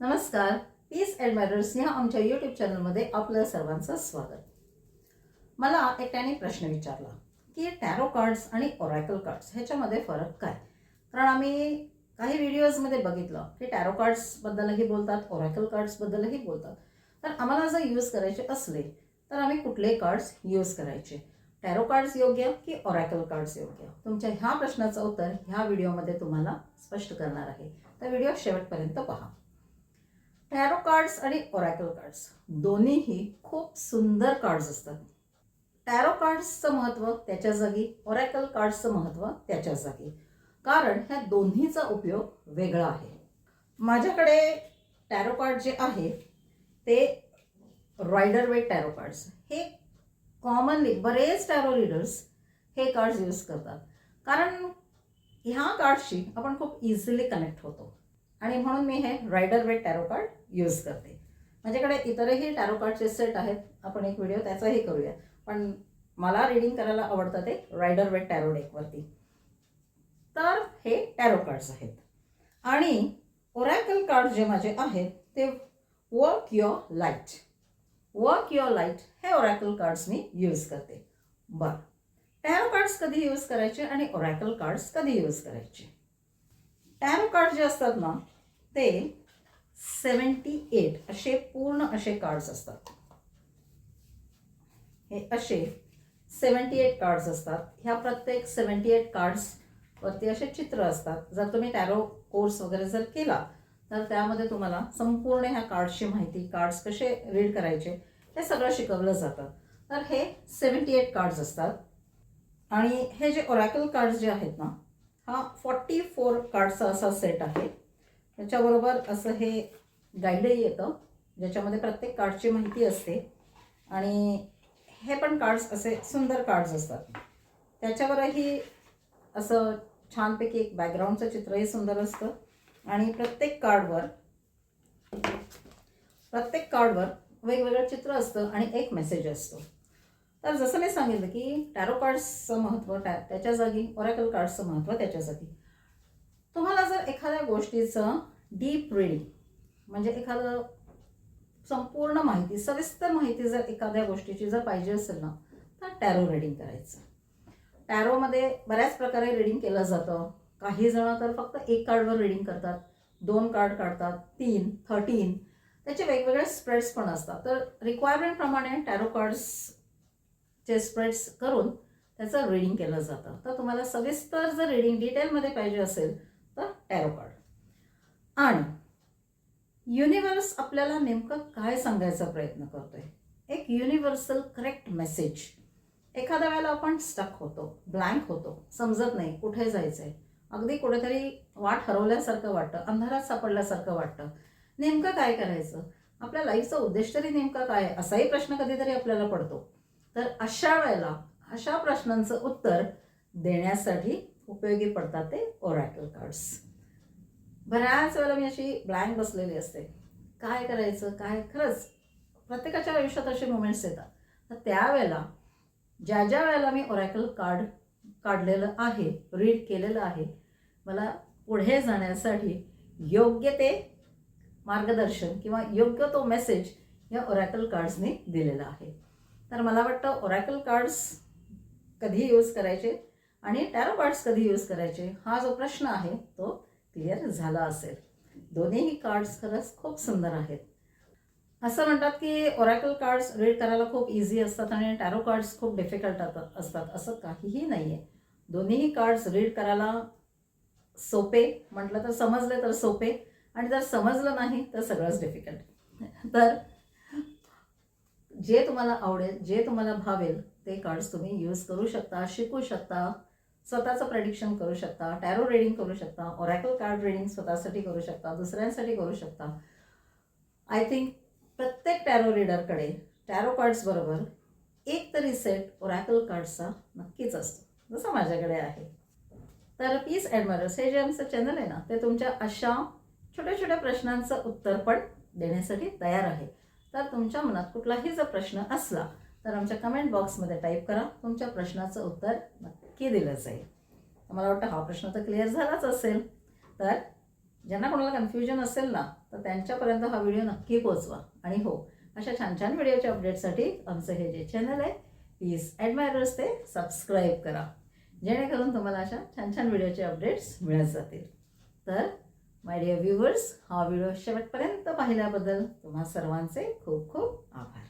नमस्कार. Peace and matters ह्या आमच्या यूट्यूब चॅनलमध्ये आपलं सर्वांचं स्वागत. मला एकट्याने प्रश्न विचारला की टॅरो कार्ड्स आणि ओरॅकल कार्ड्स ह्याच्यामध्ये फरक काय? कारण आम्ही काही व्हिडिओजमध्ये बघितलं की टॅरो कार्ड्सबद्दलही बोलतात ओरॅकल कार्ड्सबद्दलही बोलतात. तर आम्हाला जर यूज करायचे असले तर आम्ही कुठले कार्ड्स यूज करायचे? टॅरो कार्ड्स योग्य की ओरॅकल कार्ड्स योग्य? तुमच्या ह्या प्रश्नाचं उत्तर ह्या व्हिडिओमध्ये तुम्हाला स्पष्ट करणार आहे. तर व्हिडिओ शेवटपर्यंत पहा. टॅरो कार्ड्स आणि ओरॅकल कार्ड्स दोन्हीही खूप सुंदर कार्ड्स असतात. टॅरो कार्ड्सचं महत्त्व त्याच्या जागी ओरॅकल कार्ड्सचं महत्त्व त्याच्या जागी. कारण ह्या दोन्हीचा उपयोग वेगळा आहे. माझ्याकडे टॅरो कार्ड जे आहे ते रॉयडर वे टॅरो कार्ड्स हे कॉमनली बरेच टॅरो रीडर्स हे कार्ड्स यूज करतात. कारण ह्या कार्ड्सशी आपण खूप इझिली कनेक्ट होतो. आणि म्हणून मी हे Rider Waite tarot card use करते. माझ्याकडे इतरही टॅरो कार्डचे सेट आहेत. आपण एक व्हिडिओ त्याचाही करूया. पण मला रिडिंग करायला आवडतं ते रायडर वेट टॅरो डेकवरती तर हे टॅरो कार्ड्स आहेत. आणि ओरॅकल कार्ड जे माझे आहेत ते work your light work your light हे ओरॅकल कार्ड्स मी यूज करते. बरं. टॅरो कार्ड्स कधी यूज करायचे आणि ओरॅकल कार्ड्स कधी यूज करायचे? टॅरो कार्ड जे असतात ना ते सेवन्टी एट असे पूर्ण असे कार्ड्स असतात. हे असे सेवन्टी एट कार्ड्स असतात. ह्या प्रत्येक सेवन्टी एट कार्ड्सवरती असे चित्र असतात. जर तुम्ही टॅरो कोर्स वगैरे जर केला तर त्यामध्ये तुम्हाला संपूर्ण ह्या कार्ड्सची माहिती कार्ड्स कसे रीड करायचे हे सगळं शिकवलं जातं. तर हे सेवन्टी एट कार्ड्स असतात. आणि हे जे ओरॅकल कार्ड्स जे आहेत ना हा फॉर्टी फोर कार्डचा असा सेट आहे. त्याच्याबरोबर असं हे गाईडही येतं. ज्याच्यामध्ये प्रत्येक कार्डची माहिती असते. आणि हे पण कार्ड्स असे सुंदर कार्ड्स असतात. त्याच्यावरही असं छानपैकी एक बॅकग्राऊंडचं चित्रही सुंदर असतं. आणि प्रत्येक कार्डवर प्रत्येक कार्डवर वेगवेगळं चित्र असतं आणि एक मेसेज असतो. तर जसं मी सांगितलं की टॅरो कार्ड्सचं महत्त्व टॅ त्याच्या जागी ओरॅकल कार्ड्सचं महत्त्व त्याच्या जागी. तुम्हाला जर एखाद्या गोष्टीचं डीप रिडिंग म्हणजे एखादं संपूर्ण माहिती सविस्तर माहिती जर एखाद्या गोष्टीची जर पाहिजे असेल ना तर टॅरो रिडिंग करायचं. टॅरोमध्ये बऱ्याच प्रकारे रिडिंग केलं जातं. काही जण तर फक्त एक कार्डवर रिडिंग करतात दोन कार्ड काढतात तीन थर्टीन त्याचे वेगवेगळे स्प्रेड्स पण असतात. तर रिक्वायरमेंटप्रमाणे टॅरो कार्ड्स कार्ड्सचे स्प्रेड्स करून त्याचं रीडिंग केलं जातं. तर तुम्हाला सविस्तर जर रीडिंग डिटेलमध्ये पाहिजे असेल तर टॅरो कार्ड आणि युनिव्हर्स आपल्याला नेमकं काय सांगायचा प्रयत्न करतोय? एक युनिव्हर्सल करेक्ट मेसेज एखाद्या वेळेला आपण स्टक होतो ब्लँक होतो समजत नाही कुठे जायचं आहे अगदी कुठेतरी वाट हरवल्यासारखं वाटतं अंधारात सापडल्यासारखं वाटतं. नेमकं काय करायचं? आपल्या लाईफचा उद्देश तरी नेमका काय? असाही प्रश्न कधीतरी आपल्याला पडतो. तर अशा वेळेला अशा प्रश्नांचं उत्तर देण्यासाठी उपयोगी पडतात ते ओरॅकल कार्ड्स बऱ्याच वेळेला मी अशी ब्लँक बसलेली असते. काय करायचं? काय? खरंच प्रत्येकाच्या आयुष्यात असे मुमेंट्स येतात. तर त्यावेळेला ज्या ज्या वेळेला मी ओरॅकल कार्ड काढलेलं आहे रीड केलेलं आहे मला पुढे जाण्यासाठी योग्य ते मार्गदर्शन किंवा योग्य तो मेसेज या ओरॅकल कार्ड्सनी दिलेला आहे. तर मला वाटतं ओरॅकल कार्ड्स कधी यूज करायचे आणि टॅरो कार्ड्स कधी यूज करायचे हा जो प्रश्न आहे तो क्लिअर झाला असेल. दोन्हीही कार्ड्स खरंच खूप सुंदर आहेत. असं म्हणतात की ओरॅकल कार्ड्स रीड करायला खूप इझी असतात आणि टॅरो कार्ड्स खूप डिफिकल्ट असतात असं काहीही नाही आहे दोन्हीही कार्ड्स रीड करायला सोपे म्हटलं तर समजले तर सोपे आणि जर समजलं नाही तर सगळंच डिफिकल्ट तर जे तुम्हाला आवडेल जे तुम्हाला भावेल ते कार्ड्स तुम्ही यूज करू शकता शिकू शकता स्वतःचं प्रडिक्शन करू शकता टॅरो रीडिंग करू शकता ओरॅकल कार्ड रीडिंग स्वतःसाठी करू शकता दुसऱ्यांसाठी करू शकता. आय थिंक प्रत्येक टॅरो रीडरकडे टॅरो कार्ड्सबरोबर एक तरी सेट ओरॅकल कार्ड्सचा नक्कीच असतो जसं माझ्याकडे आहे. तर पीस ॲडमरस हे जे आमचं चॅनल आहे ना ते तुमच्या अशा छोट्या छोट्या प्रश्नांचं उत्तर पण देण्यासाठी तयार आहे. तर तुमच्या मनात कुठलाही जर प्रश्न असला तर आमच्या कमेंट बॉक्समध्ये टाईप करा. तुमच्या प्रश्नाचं उत्तर नक्की दिलं जाईल. मला वाटतं हा प्रश्न तर क्लिअर झालाच असेल. तर ज्यांना कोणाला कन्फ्युजन असेल ना तर त्यांच्यापर्यंत हा व्हिडिओ नक्की पोचवा आणि हो अशा छान छान व्हिडिओच्या अपडेटसाठी आमचं हे जे चॅनल आहे प्लीज ॲडमायरर्स ते सबस्क्राईब करा. जेणेकरून तुम्हाला अशा छान छान व्हिडिओचे अपडेट्स मिळत जातील. तर माय डिअर व्ह्युअर्स हा व्हिडिओ शेवटपर्यंत पाहिल्याबद्दल तुम्हा सर्वांचे खूप खूप आभार.